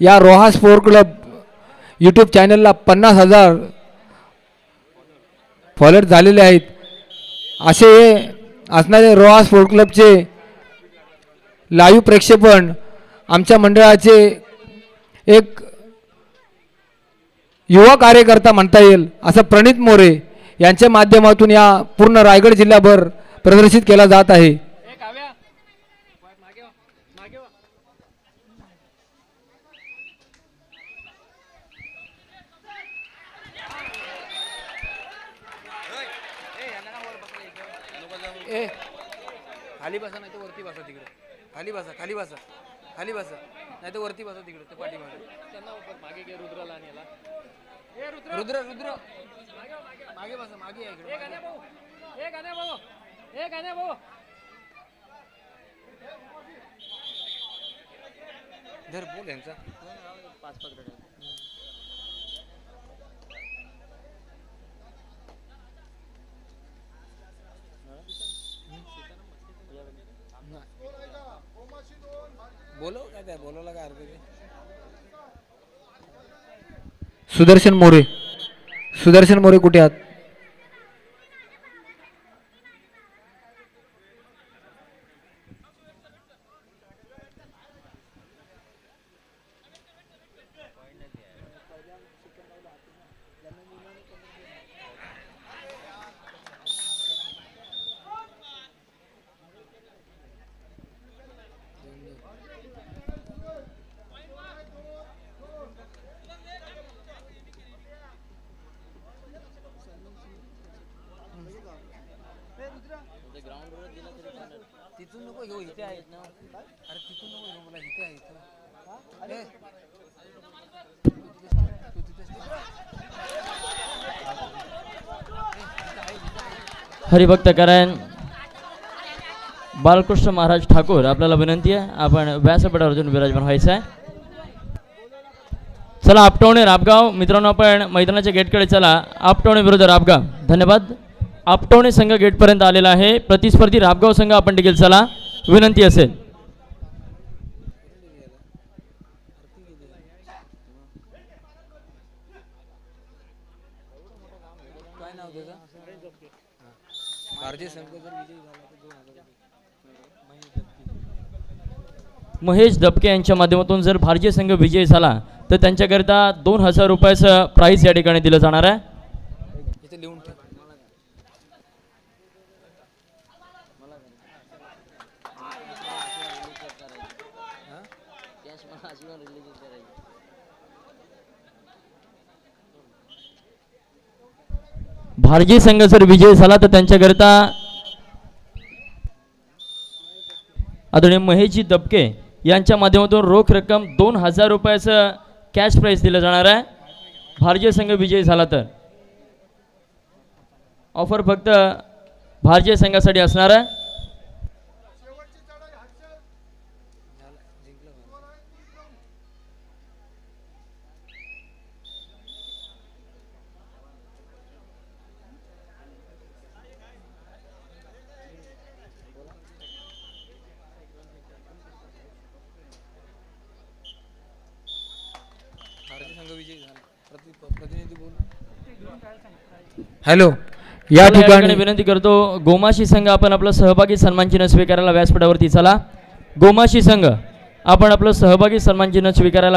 या Roha sport club YouTube चॅनलला पन्नास हजार फॉलोअर झालेले आहेत. असे असणारे रोहा स्पोर्ट क्लबचे लाईव्ह प्रक्षेपण आमच्या मंडळाचे एक युवा कार्यकर्ता म्हणता येईल असं प्रणित मोरे यांच्या माध्यमातून या पूर्ण रायगड जिल्ह्याभर प्रदर्शित केला जात आहे. ए खाली बसा नाही तर वरती बसा तिकडे. खाली बसा खाली बसा. खाली बसा. नाही तर वरती बसा तिकडे ते पाठीमागे. त्यांना मागे घे रुद्राला आणि याला. रुद्र! रुद्र मागे बसा मागे इकडे मागे. धर बोल यांचा. बोलो काय? त्या बोलायला काय अर्थ आहे? सुदर्शन मोरे. सुदर्शन मोरे कुठे आहात? तिथून नको ह्यो इथे आहेत ना अरे तिथून नको ह्यो मला इथे आहे. तू थांब. हरिभक्त करायण बालकृष्ण महाराज ठाकूर आपल्याला विनंती आहे आपण व्यासपीठावर अजून विराजमान व्हायचं आहे. चला आपटवणे राबगाव. मित्रांनो आपण मैदानाच्या गेटकडे चला. आपटवणे विरुद्ध राबगाव. धन्यवाद. आपटवणे संघ गेटपर्यंत आलेला आहे. प्रतिस्पर्धी राबगाव संघ आपण देखील चला. विनंती असेल. महेश दबके यांच्या माध्यमातून जर भारतीय संघ विजयी झाला तर त्यांच्याकरिता दोन हजार रुपयाचं प्राईज या ठिकाणी दिलं जाणार आहे. भारतीय संघ जर विजय झाला तर त्यांच्याकरिता आदरणीय महेशजी दबके यांच्या माध्यमातून रोख रक्कम दोन हजार रुपयाचं कॅश प्राईज दिलं जाणार आहे. भारतीय संघ विजयी झाला तर. ऑफर फक्त भारतीय संघासाठी असणार आहे. संघ विजयी झाला. प्रति- प्रतिनिधी बोल हॅलो या ठिकाणी विनंती करतो गोमाशी संघ आपण आपलं सहभागी सन्मान चिन्ह स्वीकारायला व्यासपीठावरती चला. गोमाशी संघ आपण आपलं सहभागी सन्मान चिन्ह स्वीकारायला